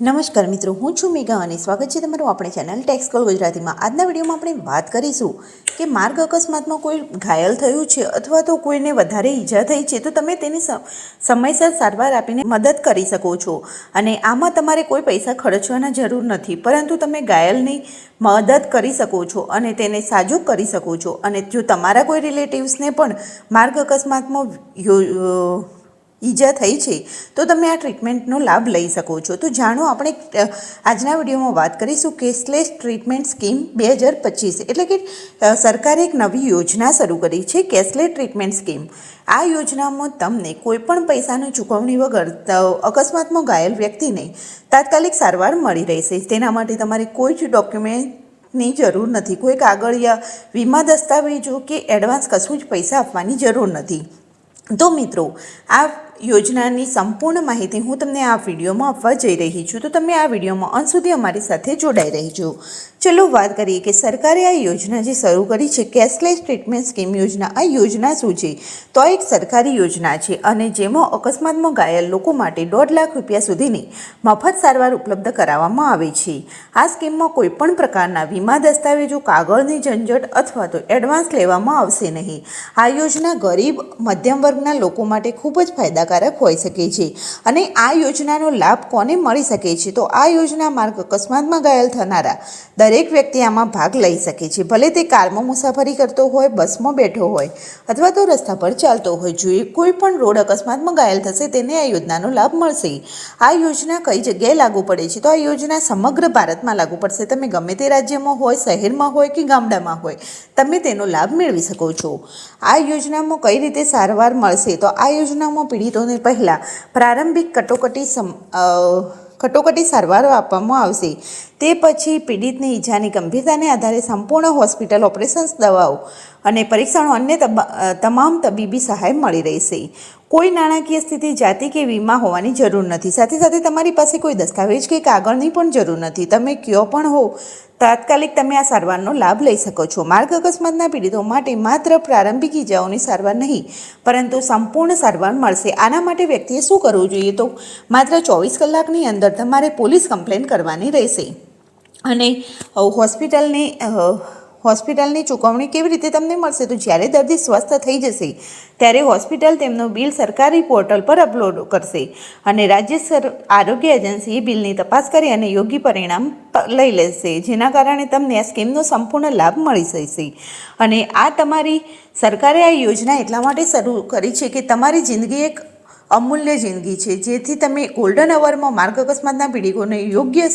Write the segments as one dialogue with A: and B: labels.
A: નમસ્કાર મિત્રો, હું છું મેઘા અને સ્વાગત છે તમારું આપણે ચેનલ ટેક્સ કોલ ગુજરાતીમાં. આજના વિડીયોમાં આપણે વાત કરીશું કે માર્ગ અકસ્માતમાં કોઈ ઘાયલ થયું છે અથવા તો કોઈને વધારે ઈજા થઈ છે, તો તમે તેની સમયસર સારવાર આપીને મદદ કરી શકો છો. અને આમાં તમારે કોઈ પૈસા ખર્ચવાના જરૂર નથી, પરંતુ તમે ઘાયલની મદદ કરી શકો છો અને તેને સાજો કરી શકો છો. અને જો તમારા કોઈ રિલેટિવ્સને પણ માર્ગ અકસ્માતમાં ઈજા થઈ છે, તો તમે આ ટ્રીટમેન્ટનો લાભ લઈ શકો છો. તો જાણો, આપણે આજના વિડીયોમાં વાત કરીશું કેશલેસ ટ્રીટમેન્ટ સ્કીમ બે હજાર પચીસ. એટલે કે સરકારે એક નવી યોજના શરૂ કરી છે, કેશલેસ ટ્રીટમેન્ટ સ્કીમ. આ યોજનામાં તમને કોઈપણ પૈસાની ચૂકવણી વગર અકસ્માતમાં ઘાયલ વ્યક્તિને તાત્કાલિક સારવાર મળી રહેશે. તેના માટે તમારે કોઈ જ ડોક્યુમેન્ટની જરૂર નથી. કોઈ કાગળિયા વીમા દસ્તાવેજો કે એડવાન્સ કશું જ પૈસા આપવાની જરૂર નથી. તો મિત્રો, આ યોજનાની સંપૂર્ણ માહિતી હું તમને આ વિડીયોમાં આપવા જઈ રહી છું. તો તમે આ વિડીયોમાં અંત સુધી અમારી સાથે જોડાઈ રહેજો. ચલો વાત કરીએ કે સરકારે આ યોજના જે શરૂ કરી છે, કેશલેસ ટ્રીટમેન્ટ સ્કીમ યોજના, આ યોજના શું છે? તો એક સરકારી યોજના છે અને જેમાં અકસ્માતમાં ઘાયલ લોકો માટે દોઢ લાખ રૂપિયા સુધીની મફત સારવાર ઉપલબ્ધ કરાવવામાં આવે છે. આ સ્કીમમાં કોઈ પણ પ્રકારના વીમા દસ્તાવેજો, કાગળની ઝંઝટ અથવા તો એડવાન્સ લેવામાં આવશે નહીં. આ યોજના ગરીબ, મધ્યમ વર્ગના લોકો માટે ખૂબ જ ફાયદાકારક હોઈ શકે છે. અને આ યોજનાનો લાભ કોને મળી શકે છે? તો આ યોજના માર્ગ અકસ્માતમાં ઘાયલ થનારા દરેક વ્યક્તિ આમાં ભાગ લઈ શકે છે. ભલે તે કારમાં મુસાફરી કરતો હોય, બસમાં બેઠો હોય અથવા તો રસ્તા પર ચાલતો હોય, જો એ કોઈ પણ રોડ અકસ્માતમાં ઘાયલ થશે તેને આ યોજનાનો લાભ મળશે. આ યોજના કઈ જગ્યાએ લાગુ પડે છે? તો આ યોજના સમગ્ર ભારતમાં લાગુ પડશે. તમે ગમે તે રાજ્યમાં હોય, શહેરમાં હોય કે ગામડામાં હોય, તમે તેનો લાભ મેળવી શકો છો. આ યોજનામાં કઈ રીતે સારવાર મળશે? તો આ યોજનામાં પીડિતોને પહેલાં પ્રારંભિક કટોકટી સમ કટોકટી સારવાર આપવામાં આવશે. તે પછી પીડિતને ઈજાની ગંભીરતાને આધારે સંપૂર્ણ હોસ્પિટલ ઓપરેશન્સ દવાઓ અને પરીક્ષણો અન્ય તમામ તબીબી સહાય મળી રહેશે. કોઈ નાણાકીય સ્થિતિ, જાતિ કે વીમા હોવાની જરૂર નથી. સાથે સાથે તમારી પાસે કોઈ દસ્તાવેજ કે કાગળની પણ જરૂર નથી. તમે કયો પણ હો તાત્કાલિક તમે આ સારવારનો લાભ લઈ શકો છો. માર્ગ અકસ્માતના પીડિતો માટે માત્ર પ્રારંભિક ઇજાઓની સારવાર નહીં, પરંતુ સંપૂર્ણ સારવાર મળશે. આના માટે વ્યક્તિએ શું કરવું જોઈએ? તો માત્ર ચોવીસ કલાકની અંદર તમારે પોલીસ કમ્પ્લેન કરવાની રહેશે. અને હોસ્પિટલની હોસ્પિટલની ચૂકવણી કેવી રીતે તમને મળશે? તો જ્યારે દર્દી સ્વસ્થ થઈ જશે, ત્યારે હોસ્પિટલ તેમનું બિલ સરકારી પોર્ટલ પર અપલોડ કરશે અને રાજ્ય સર, આરોગ્ય એજન્સી એ બિલની તપાસ કરી અને યોગ્ય પરિણામ લઈ લેશે. જેના કારણે તમને આ સ્કીમનો સંપૂર્ણ લાભ મળી જશે. અને આ તમારી સરકારે આ યોજના એટલા માટે શરૂ કરી છે કે તમારી જિંદગી એક અમૂલ્ય જિંદગી છે. જેથી તમે ગોલ્ડન અવરમાં માર્ગ અકસ્માતના પીડિતોને યોગ્ય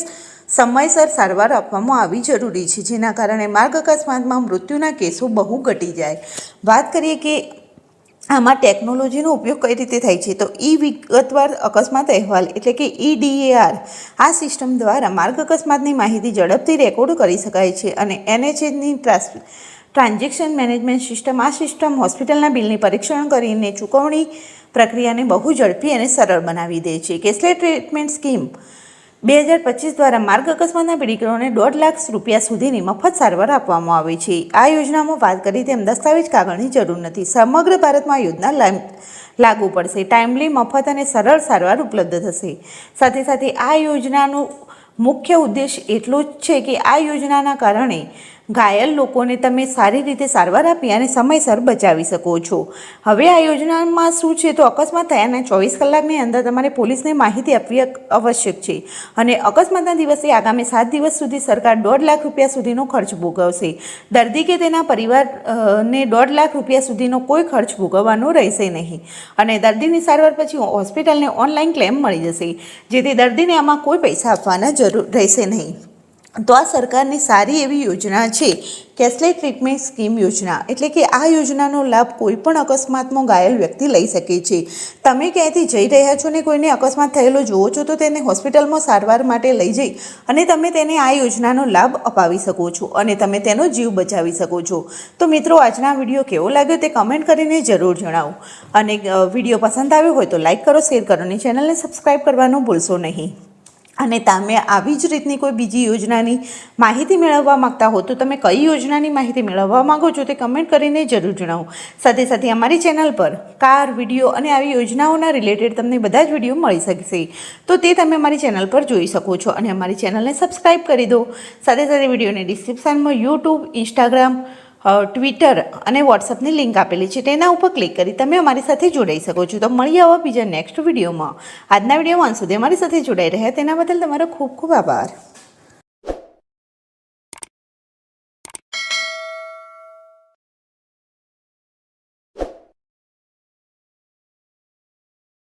A: સમયસર સારવાર આપવામાં આવી જરૂરી છે, જેના કારણે માર્ગ અકસ્માતમાં મૃત્યુના કેસો બહુ ઘટી જાય. વાત કરીએ કે આમાં ટેકનોલોજીનો ઉપયોગ કઈ રીતે થાય છે, તો ઈ વિગતવાર અકસ્માત અહેવાલ એટલે કે ઈડીએઆર આ સિસ્ટમ દ્વારા માર્ગ અકસ્માતની માહિતી ઝડપથી રેકોર્ડ કરી શકાય છે અને એનએચએની ટ્રાન્ઝેક્શન મેનેજમેન્ટ સિસ્ટમ આ સિસ્ટમ હોસ્પિટલના બિલની પરીક્ષણ કરીને ચૂકવણી પ્રક્રિયાને બહુ ઝડપી અને સરળ બનાવી દે છે. કેશલેસ ટ્રીટમેન્ટ સ્કીમ બે હજાર પચીસ દ્વારા માર્ગ અકસ્માતના પીડિતોને દોઢ લાખ રૂપિયા સુધીની મફત સારવાર આપવામાં આવે છે. આ યોજનામાં વાત કરી તેમ દસ્તાવેજ કાગળની જરૂર નથી. સમગ્ર ભારતમાં યોજના લાગુ પડશે. ટાઈમલી મફત અને સરળ સારવાર ઉપલબ્ધ થશે. સાથે સાથે આ યોજનાનું મુખ્ય ઉદ્દેશ એટલો જ છે કે આ યોજનાના કારણે ઘાયલ લોકોને તમે સારી રીતે સારવાર આપી અને સમયસર બચાવી શકો છો. હવે આ યોજનામાં શું છે? તો અકસ્માત થયાના ચોવીસ કલાકની અંદર તમારે પોલીસને માહિતી આપવી આવશ્યક છે. અને અકસ્માતના દિવસે આગામી સાત દિવસ સુધી સરકાર દોઢ લાખ રૂપિયા સુધીનો ખર્ચ ભોગવશે. દર્દી કે તેના પરિવારને દોઢ લાખ રૂપિયા સુધીનો કોઈ ખર્ચ ભોગવવાનો રહેશે નહીં. અને દર્દીની સારવાર પછી હોસ્પિટલને ઓનલાઈન ક્લેમ મળી જશે, જેથી દર્દીને આમાં કોઈ પૈસા આપવાના જરૂર રહેશે નહીં. તો આ સરકારની સારી એવી યોજના છે. કેશલેસ ટ્રીટમેન્ટ સ્કીમ યોજના. એટલે કે આ યોજનાનો લાભ કોઈ પણ અકસ્માતમાં ઘાયલ વ્યક્તિ લઈ શકે છે. તમે ક્યાંયથી જઈ રહ્યા છો ને કોઈને અકસ્માત થયેલો જુઓ છો તો તેને હોસ્પિટલમાં સારવાર માટે લઈ જઈ અને તમે તેને આ યોજનાનો લાભ અપાવી શકો છો અને તમે તેનો જીવ બચાવી શકો છો. તો મિત્રો, આજના વીડિયો કેવો લાગ્યો તે કમેન્ટ કરીને જરૂર જણાવો. અને વીડિયો પસંદ આવ્યો હોય તો લાઈક કરો શેર કરો અને ચેનલને સબસ્ક્રાઈબ કરવાનું ભૂલશો નહીં. અને તમે આવી જ રીતની કોઈ બીજી યોજનાની માહિતી મેળવવા માંગતા હો, તો તમે કઈ યોજનાની માહિતી મેળવવા માંગો છો તે કમેન્ટ કરીને જરૂર જણાવો. સાથે સાથે અમારી ચેનલ પર કાર, વીડિયો અને આવી યોજનાઓના રિલેટેડ તમને બધા જ વીડિયો મળી શકશે. તો તે તમે અમારી ચેનલ પર જોઈ શકો છો અને અમારી ચેનલને સબસ્ક્રાઈબ કરી દો. સાથે સાથે વિડીયોની ડિસ્ક્રિપ્શનમાં યુટ્યુબ, ઇન્સ્ટાગ્રામ ટ્વિટર અને વોટ્સઅપની લિંક આપેલી છે. તેના ઉપર ક્લિક કરી તમે અમારી સાથે જોડાઈ શકો છો. તો મળી આવો બીજા નેક્સ્ટ વિડીયોમાં આજના વિડીયોમાં અંત સુધી અમારી સાથે જોડાઈ રહ્યા. તેના બદલ તમારો ખૂબ ખૂબ આભાર.